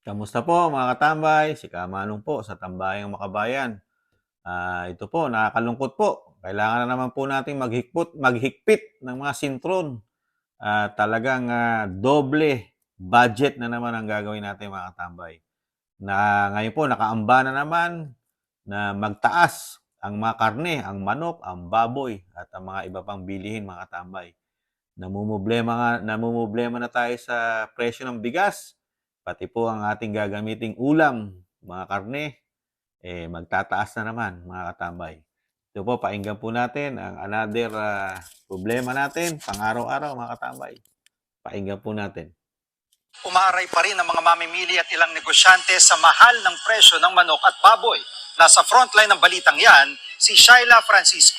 Kamusta po mga katambay? Si Kamanong po sa Tambayang Makabayan. Ah, ito po, nakakalungkot po. Kailangan na naman po nating maghigpit, maghigpit ng mga sintron. Ah, talagang ah, doble budget na naman ang gagawin natin mga katambay. Na ngayon po nakaamba na naman na magtaas ang mga karne, ang manok, ang baboy at ang mga iba pang bilihin mga katambay. Namumblema namumblema na tayo sa presyo ng bigas pati po ang ating gagamiting ulam, mga karne, eh, magtataas na naman, mga katambay. Ito po, painggan po natin ang another ah, problema natin, pang-araw-araw, mga katambay. Painggan po natin. Umaaray pa rin ang mga mamimili at ilang negosyante sa mahal ng presyo ng manok at baboy. Nasa frontline ng balitang yan, si Shaila Francisco.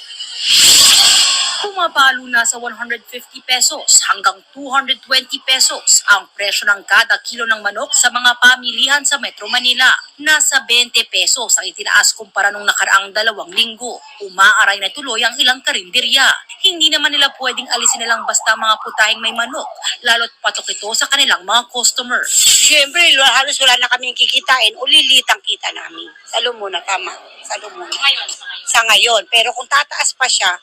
Pumapalo na sa 150 pesos hanggang 220 pesos ang presyo ng kada kilo ng manok sa mga pamilihan sa Metro Manila. Nasa 20 pesos ang itinaas kumpara nung nakaraang dalawang linggo. Umaaray na tuloy ang ilang karinderya. Hindi naman nila pwedeng alisin nilang basta mga putahing may manok, lalo't patok ito sa kanilang mga customer. Siyempre, lo- halos wala na kaming kikitain, ulilit ang kita namin. Salo muna, tama. Salo muna. Sa ngayon. Pero kung tataas pa siya,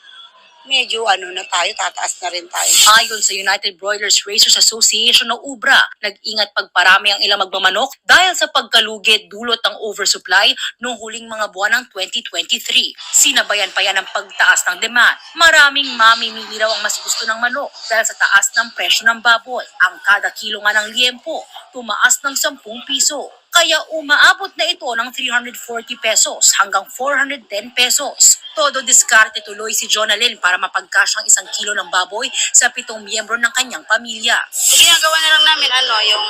medyo ano na tayo, tataas na rin tayo. Ayon sa United Broilers Racers Association o UBRA, nag-ingat pagparami ang ilang magmamanok dahil sa pagkalugit dulot ng oversupply noong huling mga buwan ng 2023. Sinabayan pa yan ng pagtaas ng demand. Maraming mamimili raw ang mas gusto ng manok dahil sa taas ng presyo ng baboy. Ang kada kilo nga ng liempo, tumaas ng 10 piso. Kaya umaabot na ito ng 340 pesos hanggang 410 pesos. Todo diskarte tuloy si Jonalyn para mapagcash ang isang kilo ng baboy sa pitong miyembro ng kanyang pamilya. Ginagawa na lang namin ano, yung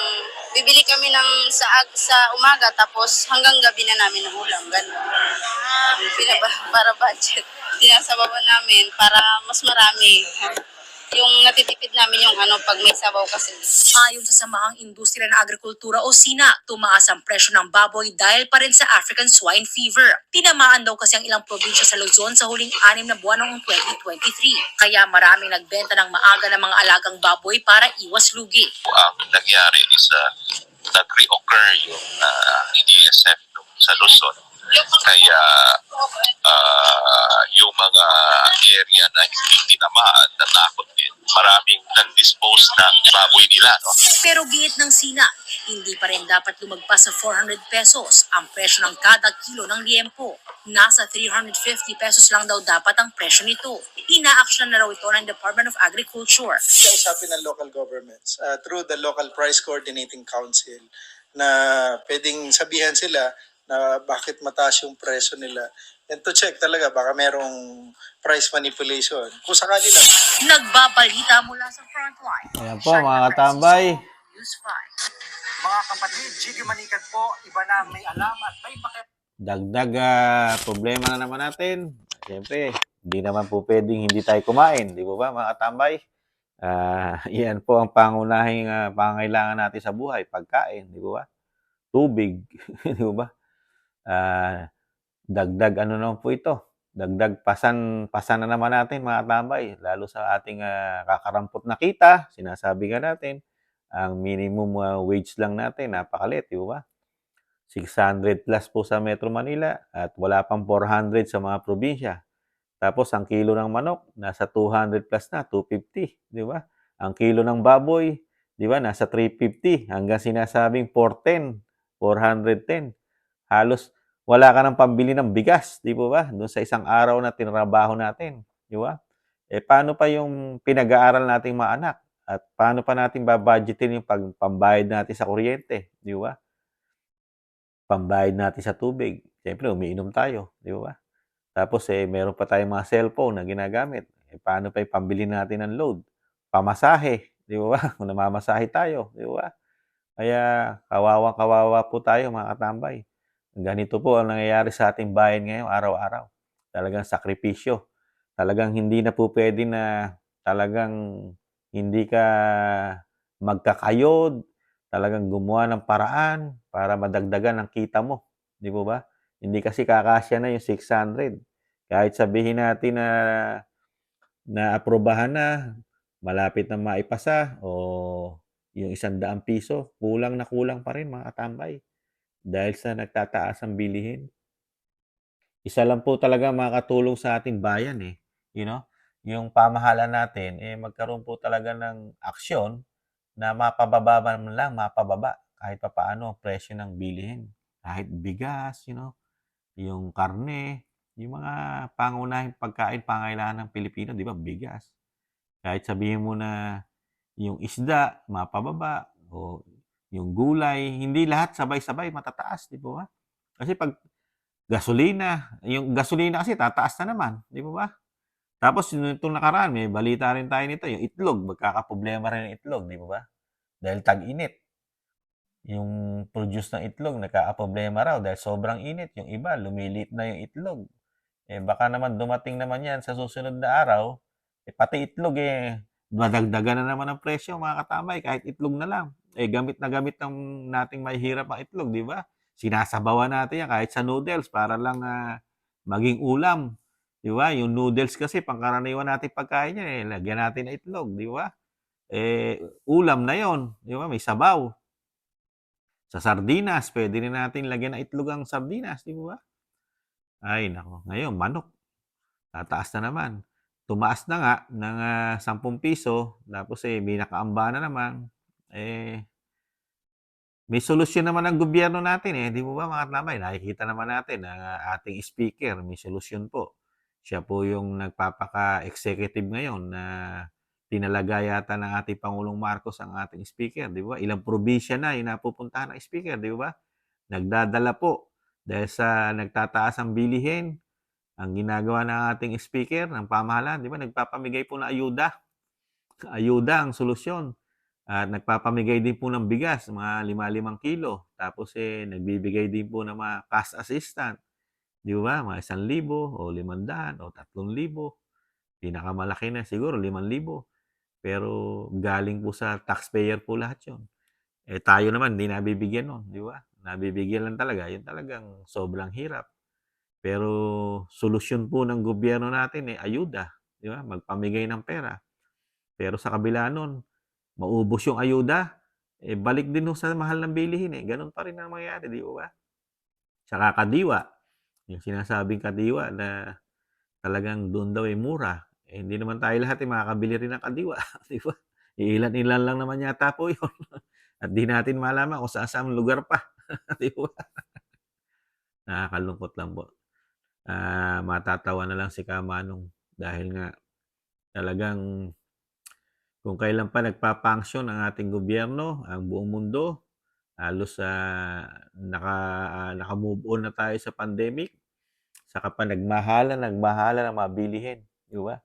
bibili kami ng sa sa umaga tapos hanggang gabi na namin ng ulam, ganun. Pinaba, para budget. Sinasabawan namin para mas marami. Yung natitipid namin yung ano pag may sabaw kasi. Ayon sa Samahang Industriya ng Agrikultura o SINA, tumaas ang presyo ng baboy dahil pa rin sa African Swine Fever. Tinamaan daw kasi ang ilang probinsya sa Luzon sa huling anim na buwan ng 2023. Kaya maraming nagbenta ng maaga ng mga alagang baboy para iwas lugi. ang nangyari is uh, nag-reoccur yung uh, ESF sa Luzon. Kaya uh, yung mga area na hindi tinamaan, natakot din. Maraming nag-dispose ng baboy nila. No? Pero giit ng SINA, hindi pa rin dapat lumagpas sa 400 pesos ang presyo ng kada kilo ng liempo. Nasa 350 pesos lang daw dapat ang presyo nito. Inaaksyon na raw ito ng Department of Agriculture. kausapin ng local governments uh, through the local price coordinating council na pwedeng sabihan sila na bakit mataas yung presyo nila and to check talaga baka merong price manipulation kung sakali lang Nagbabalita mula sa frontline. Ayan po mga katambay. News 5. Mga kapatid, Gigi Manikad po, iba na may alam at may paket. Dagdag ah, problema na naman natin. Siyempre, hindi naman po pwedeng hindi tayo kumain. Di po ba mga katambay? Ah, iyan po ang pangunahing ah, pangangailangan natin sa buhay, pagkain, di ba? Tubig, di ba? Ah, dagdag ano naman po ito? Dagdag pasan pasan na naman natin mga tambay, lalo sa ating ah, kakarampot na kita, sinasabi nga natin, ang minimum ah, wage lang natin, napakalit, di ba? 600 plus po sa Metro Manila at wala pang 400 sa mga probinsya. Tapos ang kilo ng manok nasa 200 plus na, 250, di ba? Ang kilo ng baboy, di ba, nasa 350 hanggang sinasabing 410, 410. Halos wala ka ng pambili ng bigas, di po ba? Doon sa isang araw na tinrabaho natin, di ba? Eh paano pa yung pinag-aaral nating mga anak? At paano pa natin babudgetin yung pag, pambayad natin sa kuryente, di ba? Pambayad natin sa tubig. Siyempre, umiinom tayo, di ba? Tapos eh, meron pa tayong mga cellphone na ginagamit. Eh, paano pa yung pambili natin ng load? Pamasahe, di ba? Kung namamasahe tayo, di ba? Kaya kawawang kawawa po tayo mga katambay. Ganito po ang nangyayari sa ating bayan ngayon araw-araw. Talagang sakripisyo. Talagang hindi na po pwede na talagang hindi ka magkakayod, talagang gumawa ng paraan para madagdagan ang kita mo. Di po ba? Hindi kasi kakasya na yung 600. Kahit sabihin natin na na aprobahan na, malapit na maipasa o yung isang daang piso, kulang na kulang pa rin mga katambay dahil sa nagtataas ang bilihin. Isa lang po talaga makakatulong sa ating bayan eh, you know, yung pamahalaan natin eh magkaroon po talaga ng aksyon na mapababa man lang, mapababa kahit papaano ang presyo ng bilihin. Kahit bigas, you know, yung karne, yung mga pangunahing pagkain, pangailangan ng Pilipino, di ba, bigas. Kahit sabihin mo na yung isda, mapababa, o yung gulay, hindi lahat sabay-sabay matataas, di ba? Kasi pag gasolina, yung gasolina kasi tataas na naman, di ba? Tapos yung itong nakaraan, may balita rin tayo nito, yung itlog, magkakaproblema rin yung itlog, di ba ba? Dahil tag-init. Yung produce ng itlog, nagkakaproblema raw dahil sobrang init. Yung iba, lumilit na yung itlog. Eh baka naman dumating naman yan sa susunod na araw, eh pati itlog eh, madagdagan na naman ang presyo mga katamay, kahit itlog na lang. Eh gamit na gamit ng nating mahihirap ang itlog, di ba? Sinasabawan natin yan kahit sa noodles para lang ah, maging ulam. Di ba? Yung noodles kasi pangkaraniwan natin pagkain yan eh, lagyan natin ng itlog, di ba? Eh ulam na yon, di ba? May sabaw. Sa sardinas, pwede rin natin lagyan ng itlog ang sardinas, di ba? Ay, nako. Ngayon, manok. Tataas na naman. Tumaas na nga ng ah, 10 piso, tapos eh, may nakaamba na naman. Eh, may solusyon naman ang gobyerno natin eh. Di mo ba mga tamay? Nakikita naman natin ang ating speaker, may solusyon po. Siya po yung nagpapaka-executive ngayon na tinalaga yata ng ating Pangulong Marcos ang ating speaker, di ba? Ilang probinsya na yung napupuntahan ng speaker, di ba? Nagdadala po dahil sa nagtataas ang bilihin, ang ginagawa ng ating speaker ng pamahalaan, di ba? Nagpapamigay po ng ayuda. Ayuda ang solusyon. At nagpapamigay din po ng bigas, mga lima-limang kilo. Tapos eh, nagbibigay din po ng mga cash assistant. Di ba? Mga isang libo o limandaan o tatlong libo. Pinakamalaki na siguro, limang libo. Pero galing po sa taxpayer po lahat yon. Eh tayo naman, hindi nabibigyan nun, di ba? Nabibigyan lang talaga, yun talagang sobrang hirap. Pero solusyon po ng gobyerno natin eh, ayuda, di ba? Magpamigay ng pera. Pero sa kabila nun, maubos yung ayuda, eh balik din ho sa mahal ng bilihin eh. Ganun pa rin ang mangyayari, di ba? Tsaka kadiwa, yung sinasabing kadiwa na talagang doon daw ay mura. Eh, hindi naman tayo lahat eh makakabili rin ng kadiwa, di ba? Ilan-ilan lang naman yata po yun. At di natin malaman kung saan-saan lugar pa, di ba? Nakakalungkot lang po. Ah, matatawa na lang si Kamanong dahil nga talagang kung kailan pa nagpapanksyon ang ating gobyerno, ang buong mundo, halos ah, naka, ah, naka-move on na tayo sa pandemic, saka pa nagmahala, nagmahala ng mga bilihin, di ba?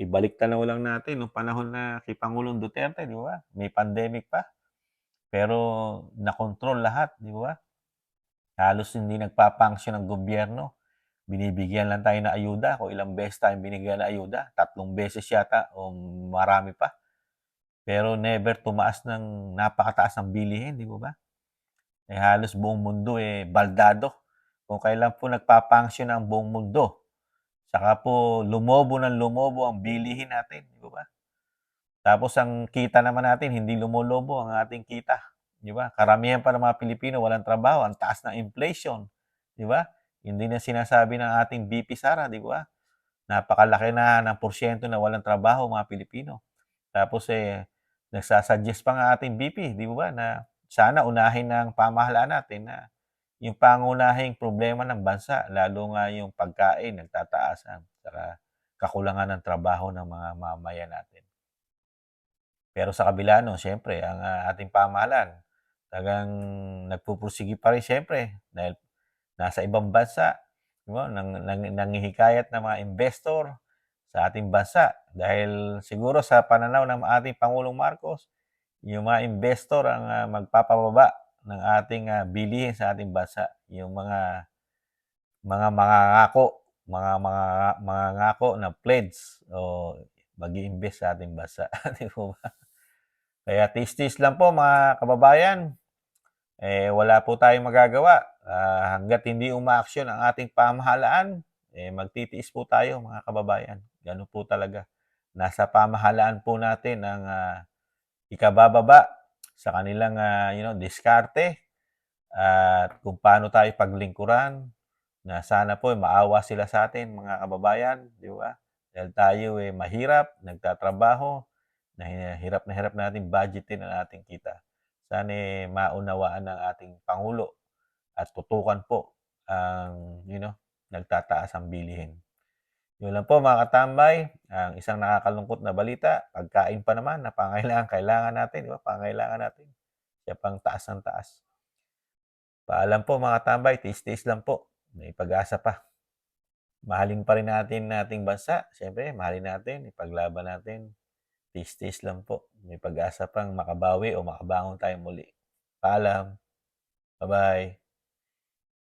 Ibalik tanaw lang natin nung panahon na kay Pangulong Duterte, di ba? May pandemic pa. Pero nakontrol lahat, di ba? Halos hindi nagpapanksyon ang gobyerno. Binibigyan lang tayo ng ayuda. Kung ilang beses tayong binigyan ng ayuda, tatlong beses yata o marami pa. Pero never tumaas ng napakataas ng bilihin, di ba? Eh halos buong mundo eh baldado. Kung kailan po nagpapanksyon ang buong mundo, saka po lumobo ng lumobo ang bilihin natin, di ba? Tapos ang kita naman natin, hindi lumolobo ang ating kita. Di ba? Karamihan pa ng mga Pilipino walang trabaho, ang taas ng inflation. Di ba? Hindi na sinasabi ng ating BP Sara, di ba? Napakalaki na ng porsyento na walang trabaho mga Pilipino. Tapos eh, nagsasuggest pa nga ating BP, di ba, na sana unahin ng pamahalaan natin na yung pangunahing problema ng bansa, lalo nga yung pagkain, nagtataasan, saka kakulangan ng trabaho ng mga mamayan natin. Pero sa kabila no, siyempre, ang ah, ating pamahalaan, talagang nagpupursige pa rin siyempre dahil nasa ibang bansa, di ba, nang, nang, nangihikayat ng mga investor sa ating bansa. Dahil siguro sa pananaw ng ating Pangulong Marcos, yung mga investor ang ah, magpapababa ng ating ah, bilihin sa ating bansa. Yung mga mga mangangako, mga mga mga ngako na pledge o mag-iimbest sa ating bansa. Kaya tis-tis lang po mga kababayan. Eh, wala po tayong magagawa. Ah, hanggat hindi umaaksyon ang ating pamahalaan, eh, magtitiis po tayo mga kababayan. Ganun po talaga. Nasa pamahalaan po natin ang ah, ikabababa sa kanilang ah, you know, diskarte at kung paano tayo paglingkuran na sana po eh, maawa sila sa atin mga kababayan, di ba? Dahil tayo eh mahirap, nagtatrabaho, na hi- hirap na hirap natin budgetin ang ating kita. Sana eh, maunawaan ng ating Pangulo at tutukan po ang, you know, nagtataas ang bilihin. Yun lang po mga katambay, ang isang nakakalungkot na balita, pagkain pa naman na pangailangan, kailangan natin, di ba? Pangailangan natin. Siya pang taas ng taas. Paalam po mga tambay, tiis-tiis lang po. May pag-asa pa. Mahalin pa rin natin nating bansa. Siyempre, mahalin natin, ipaglaban natin. Tiis-tiis lang po. May pag-asa pang makabawi o makabangon tayo muli. Paalam. Bye-bye.